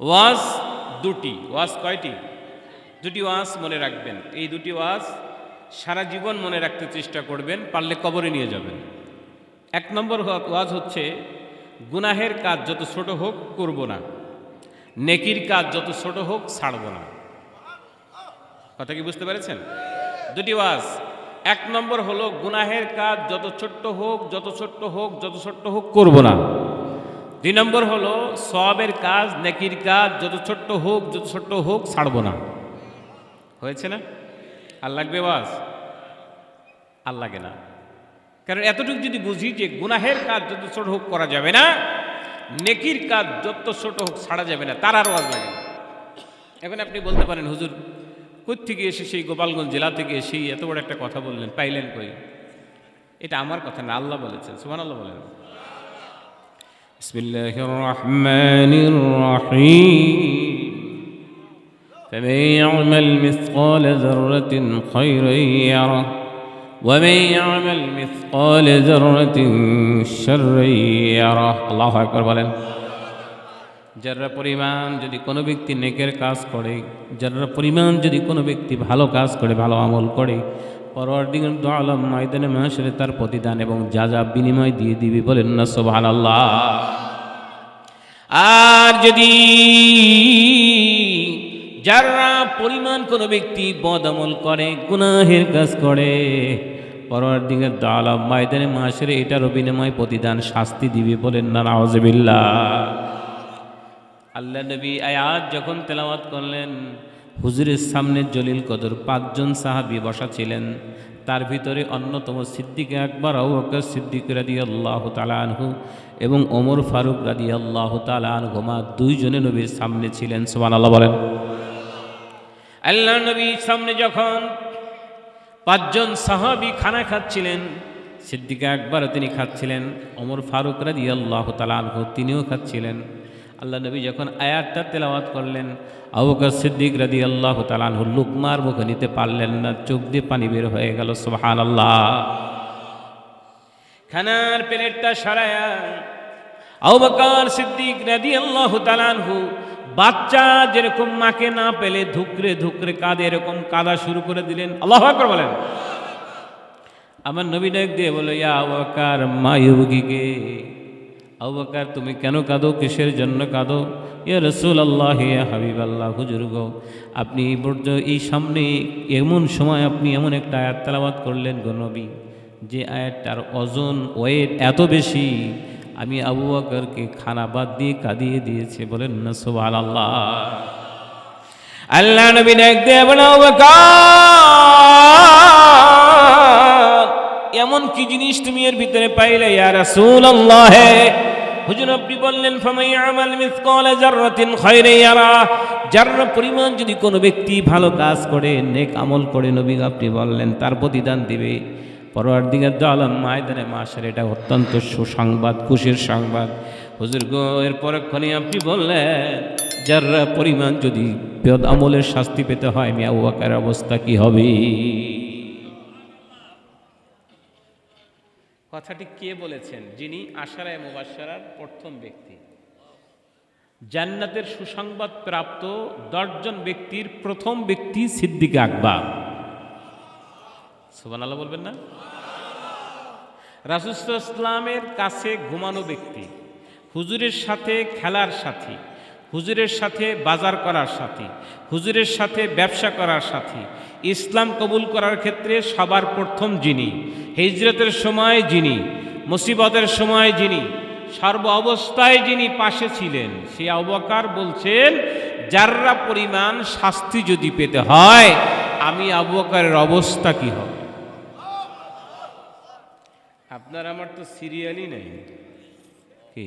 ওয়াজ দুটি ওয়াজ কয়টি? দুটি ওয়াজ মনে রাখবেন। এই দুটি ওয়াজ সারা জীবন মনে রাখতে চেষ্টা করবেন, পারলে কবরে নিয়ে যাবেন। এক নম্বর ওয়াজ হচ্ছে, গুনাহের কাজ যত ছোট হোক করব না। নেকির কাজ যত ছোট হোক ছাড়ব না। কথা কি বুঝতে পেরেছেন? দুটি ওয়াজ। এক নম্বর হলো, গুনাহের কাজ যত ছোট্ট হোক, যত ছোট্ট হোক, যত ছোট্ট হোক করব না। দুই নম্বর হলো, সবের কাজ, নেকির কাজ, যত ছোট্ট হোক, যত ছোট্ট হোক, ছাড়ব না। হয়েছে না? আর লাগবে ওয়াজ আর লাগে না। কারণ এতটুকু যদি বুঝি যে গুনাহের কাজ যত ছোট হোক করা যাবে না, নেকির কাজ যত ছোট হোক ছাড়া যাবে না, তার আরও ওয়াজ লাগে। এখন আপনি বলতে পারেন, হুজুর থেকে এসে সেই গোপালগঞ্জ জেলা থেকে সেই এত বড় একটা কথা বললেন, পাইলেন কই? এটা আমার কথা না, আল্লাহ বলেছেন সুমান আল্লাহ বলেন। بسم الله الرحمن الرحيم فمن يعمل مثقال ذرة خيرا يره ومن يعمل مثقال ذرة شرا يره الله أكبر বলেন যারা পরিমাণ যদি কোনো ব্যক্তি নেকের কাজ করে যারা পরিমাণ যদি কোনো ব্যক্তি ভালো কাজ করে ভালো আমল করে পরদিন আলম ময়দানে মাসরে তার প্রতিদান এবং যা যা বিনিময় দিয়ে দিবি বলেন না সোভান আল্লাহ আর যদি যারা পরিমাণ কোনো ব্যক্তি বদ আমল করে, গুনাহের কাজ করে পরের দিকে দালাম ময়দানে মাসের এটারও বিনিময় প্রতিদান শাস্তি দিবি বলেন না নওয়াজবিল্লা আল্লাহ নবী আয়াত যখন তেলাওয়াত করলেন হুজুরের সামনে জলিল কদর পাঁচজন সাহাবি বসা ছিলেন। তার ভিতরে অন্যতম সিদ্দিক আকবর আউবকর সিদ্দিক রাদি আল্লাহ আনহু এবং ওমর ফারুক রাদি আল্লাহ আনহুমা দুইজনে নবীর সামনে ছিলেন। সোমান আল্লাহ বলেন। আল্লাহ নবীর সামনে যখন পাঁচজন সাহাবি খানা খাচ্ছিলেন, সিদ্দিকা একবার তিনি খাচ্ছিলেন, ওমর ফারুক রাদি আল্লাহ আনহু তিনিও খাচ্ছিলেন। আল্লাহ নবী যখন আয়াতটা তেলাওয়াত করলেন আবুকার সিদ্দিক রাদি আল্লাহ তালানহু লুকমার মুখে নিতে পারলেন না, চোখ দিয়ে পানি বের হয়ে গেল সোহান আল্লাহ খানার প্লেটটা সরায়া আবুবকর সিদ্দিক রাদি আল্লাহ তালানহু বাচ্চা যেরকম মাকে না পেলে ধুকরে ধুকরে কাঁদে, এরকম কাদা শুরু করে দিলেন। আল্লাহ আকবার বলেন। আমার নবী ডাক দিয়ে বলো ইয়া আবুবকর মা আবুবকর তুমি কেন কাঁদো? কিসের জন্য কাঁদো? ইয়া রসুল আল্লাহ ইয়া হাবিব আল্লাহ হুজুর গো, আপনি পর্যন্ত এই সামনে এমন সময় আপনি এমন একটা আয়াত তেলাবাদ করলেন গো যে আয়াতটার ওজন, ওয়েট এত বেশি, আমি আবু বকরকে খানা বাদ দিয়ে কাঁদিয়ে দিয়েছে, বলেন না সোভাল আল্লাহ আল্লাহ নবী ডাক এমন কি জিনিস তুমি এর ভিতরে পাইলে, ইয়া রাসূলুল্লাহ? হুজুর আপনি বললেন, ফামাই আমাল মিসকাল জাররাতিন খায়রে ইয়ারা। যার পরিমাণ যদি কোনো ব্যক্তি ভালো কাজ করে, নেক আমল করে, নবী আপনি বললেন, তার প্রতিদান দিবে। পরোয়ার দিকে দলম মায়দানে মাসের, এটা অত্যন্ত সুসংবাদ, খুশির সংবাদ। হুজুর গো এর পরক্ষণে আপনি বললেন যার পরিমাণ যদি আমলের শাস্তি পেতে হয়, মিয়া ওয়াকার অবস্থা কি হবে? কথাটি কে বলেছেন? যিনি আশারায় মুবাসারার প্রথম ব্যক্তি। জান্নাতের সুসংবাদ প্রাপ্ত দশজন ব্যক্তির প্রথম ব্যক্তি সিদ্দিক আকবর। সুবান আল্লাহ বলবেন না? রাসুল ইসলামের কাছে ঘুমানো ব্যক্তি, হুজুরের সাথে খেলার সাথী হুজুরের সাথে বাজার করার সাথী, হুজুরের সাথে ব্যবসা করার সাথী, ইসলাম কবুল করার ক্ষেত্রে সবার প্রথম যিনি, হিজরতের সময় যিনি, মুসিবতের সময় যিনি, সর্ব অবস্থায় যিনি পাশে ছিলেন, সে অবকার বলছেন, যাররা পরিমাণ শাস্তি যদি পেতে হয়, আমি আবুকারের অবস্থা কি হবে? আপনার আমার তো সিরিয়ালই নেই। কি?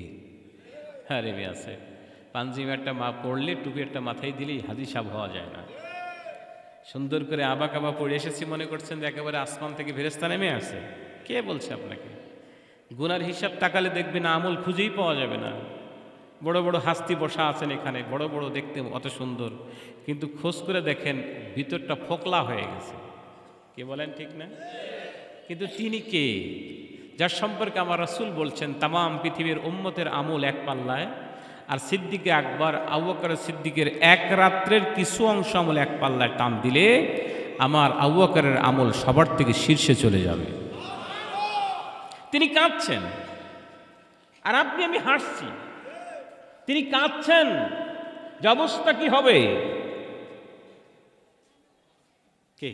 হ্যাঁ রেবি আছে পাঞ্জিম একটা মা পড়লে টুপি একটা মাথায় দিলেই হাজি সাব হওয়া যায় না। সুন্দর করে আবা কাবা পড়ে এসেছি মনে করছেন যে একেবারে আসমান থেকে ফেরেস্তা নেমে আসে। কে বলছে আপনাকে? গুনার হিসাব তাকালে দেখবেন আমল খুঁজেই পাওয়া যাবে না। বড় বড় হাস্তি বসা আছেন এখানে, বড় বড় দেখতে অত সুন্দর। কিন্তু খোঁজ করে দেখেন ভিতরটা ফোকলা হয়ে গেছে। কে বলেন ঠিক না? কিন্তু তিনি কে? যার সম্পর্কে আমার রাসূল বলছেন তাম পৃথিবীর উম্মতের আমল এক পাল্লায় আর সিদ্দিকে আকবর আউ্বকর সিদ্দিকের এক রাত্রের কিছু অংশ আমল এক পাল্লায় টান দিলে আমার আউ্বকরের আমল সবার থেকে শীর্ষে চলে যাবে। তিনি কাঁদছেন। আর আপনি, আমি হাসছি। তিনি কাঁদছেন যে অবস্থা কি হবে? কে?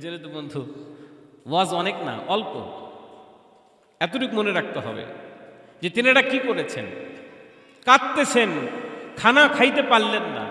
জন্য তো বন্ধু, ওয়াজ অনেক না, অল্প। এতটুকু মনে রাখতে হবে যে তিনি এটা কি করেছেন? কাঁদতেছেন খানা খাইতে পারলেন না।